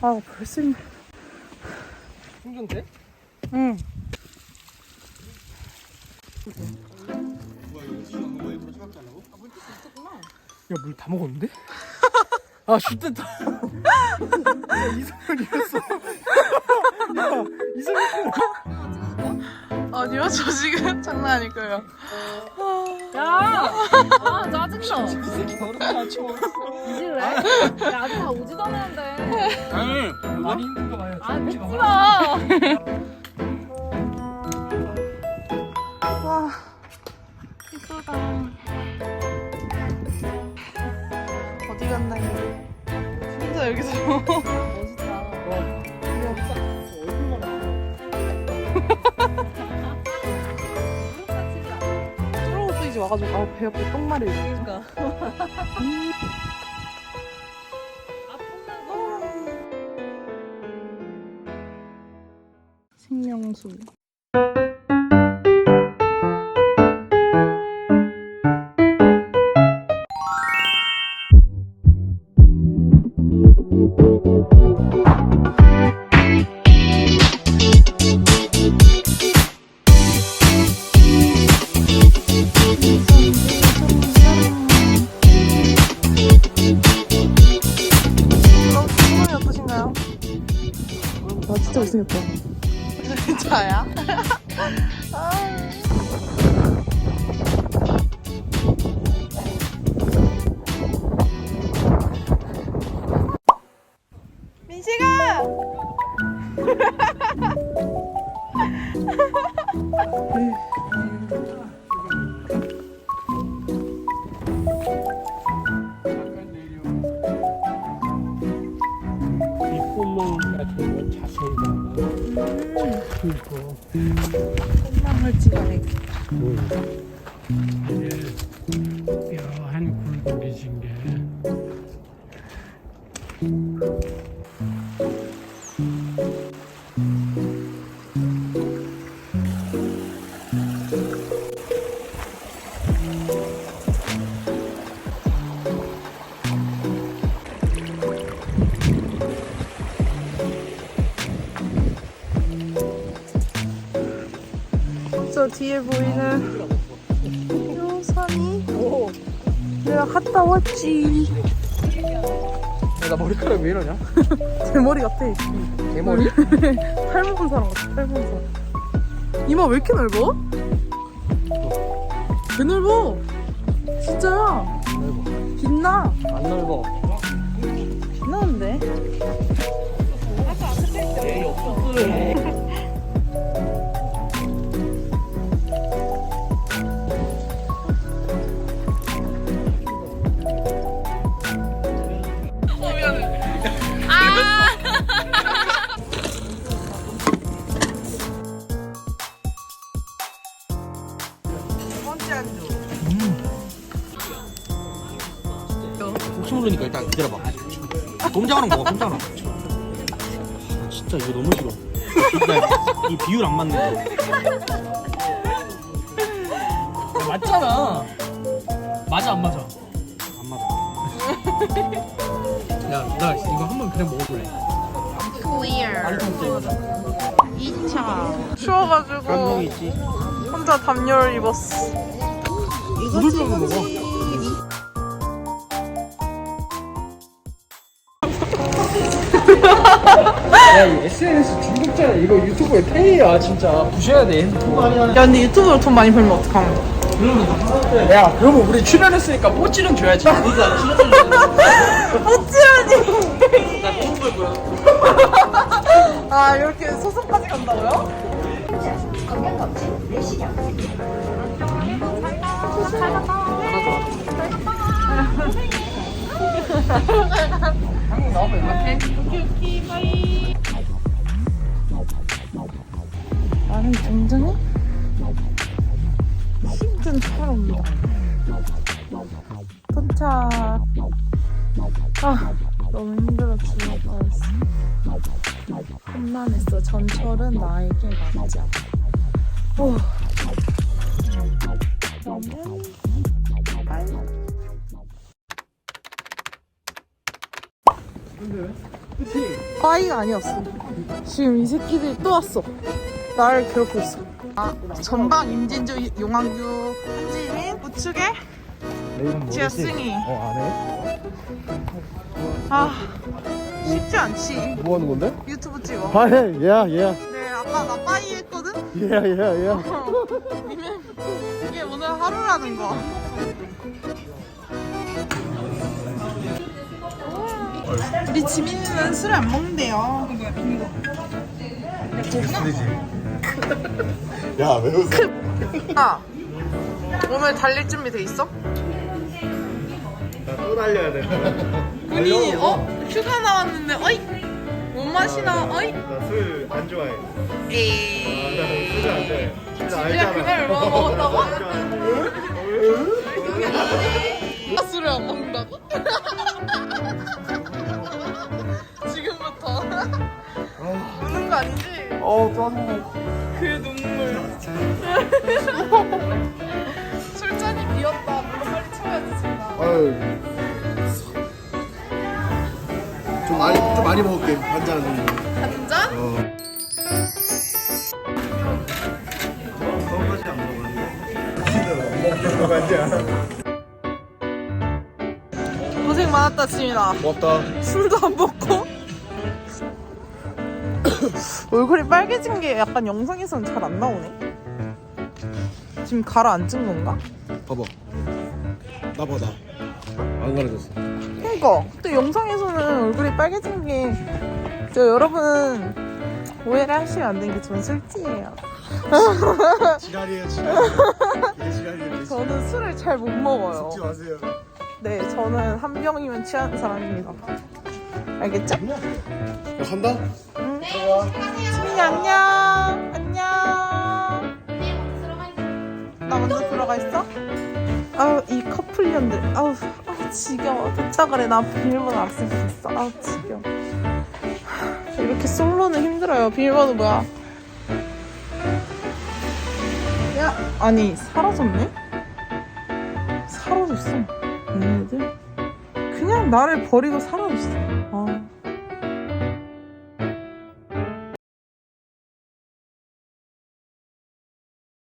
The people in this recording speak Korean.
아 벌써 힘들. 충전돼? 응. 야 물 다 먹었는데? 아 좋겠다 야 이성현이었어 야 이성현 아니요 저 지금 장난 아닐 거예요. 야! 아, 짜증나. 이 새끼 이제 왜? 야, 아직 다 오지도 않았는데. 아니 많이 힘든 거 봐요 아, 믿지 마. 와 이쁘다. 어디 갔나요? 혼자 여기서 멋있다. 와가지고 아, 배 아파 똥 마려. 그러니까. 생명수. 진짜 못생겼다. 진짜야? 민식아! 콧망울 찍어내. 이게 생겨 저 뒤에 보이는 요 산이 내가 갔다 왔지. 야나 머리카락 왜 이러냐? 제 머리 같아. 대머리? 탈 먹은 사람 같아. 탈 먹은 사람. 이마 왜 이렇게 넓어? 왜 넓어? 진짜야. 넓어 빛나. 안 넓어 곰장어는 먹어, 곰장어. 아, 진짜 이거 너무 싫어. 그러니까 이 비율 안 맞는 거. 야, 맞잖아. 맞아 안 맞아? 안 맞아. 야, 나 이거 한 번 그냥 먹어볼래. 추워가지고 감동이 있지. 혼자 담요를 입었어. 부들부들 먹어. 야, 이 SNS 중독자 이거 유튜브에 페이야 진짜 부셔야 돼. 야 근데 유튜브로 돈 많이 벌면 어떡하면 야, 그러면 우리 출연했으니까 뽀찌는 줘야지. 어찌하니? 아 이렇게 소송까지 간다고요? 나는 굉장히 힘든 하루입니다. 도착. 아, 너무 힘들어 죽을 뻔했어. 혼란했어. 전철은 나에게 맞지 않아. 오. 그러면 빠이가 아니었어. 지금 이 새끼들이 또 왔어. 나를 괴롭고 있어. 아, 전방 임진주 용왕규 한지민 우측에 지하승이. 어? 아 쉽지 않지. 뭐 하는 건데? 유튜브 찍어. 아, 해. 얘야, 얘야. 네 아까 나 빠이 했거든. 얘야, 얘야. 이게- 이게 오늘 하루라는 거. 우리 지민이는 술을 안 먹는데요. 야, 왜 웃어? 아 오늘 달릴 준비 돼 있어? 또 달려야 돼. 아니 어 휴가 나왔는데 어이 못 마시나 어이 나술 안 좋아해. 에이 술을 안 좋아해. 술 우리가 그날 얼마나 먹었다고? 나 술을 안 먹는다고? 우는 거 아니지? 어, 짜증나. 그 눈물 술잔이 비었다 물론 빨리 채워야지 아유. 좀 많이 좀 많이 먹을게 반잔 정도. 한 잔? 어. 고생 많았다 지민아 고맙다. 술도 안 먹고 얼굴이 빨개진 게 약간 영상에서는 잘 안 나오네 지금 가라앉은 건가? 봐봐. 나 봐, 나. 안 가려졌어. 그니까 또 영상에서는 얼굴이 빨개진 게 저 여러분 오해를 하시면 안 되는 게 저는 술지예요 지랄이에요, 지랄. 지랄이에요. 저는 술을 잘 못 먹어요 죽지 마세요. 네 저는 한 병이면 취하는 사람입니다 알겠죠? 야, 간다? 수민이 안녕. 안녕. 나 먼저 들어가 있어? 아우 이 커플년들. 아우 아우 지겨워. 도착을 해 나 비밀번호 안 쓰고 있어. 아우 지겨워. 하, 이렇게 솔로는 힘들어요. 비밀번호 뭐야? 야 아니 사라졌네? 사라졌어. 얘네들? 그냥 나를 버리고 사라졌어. 아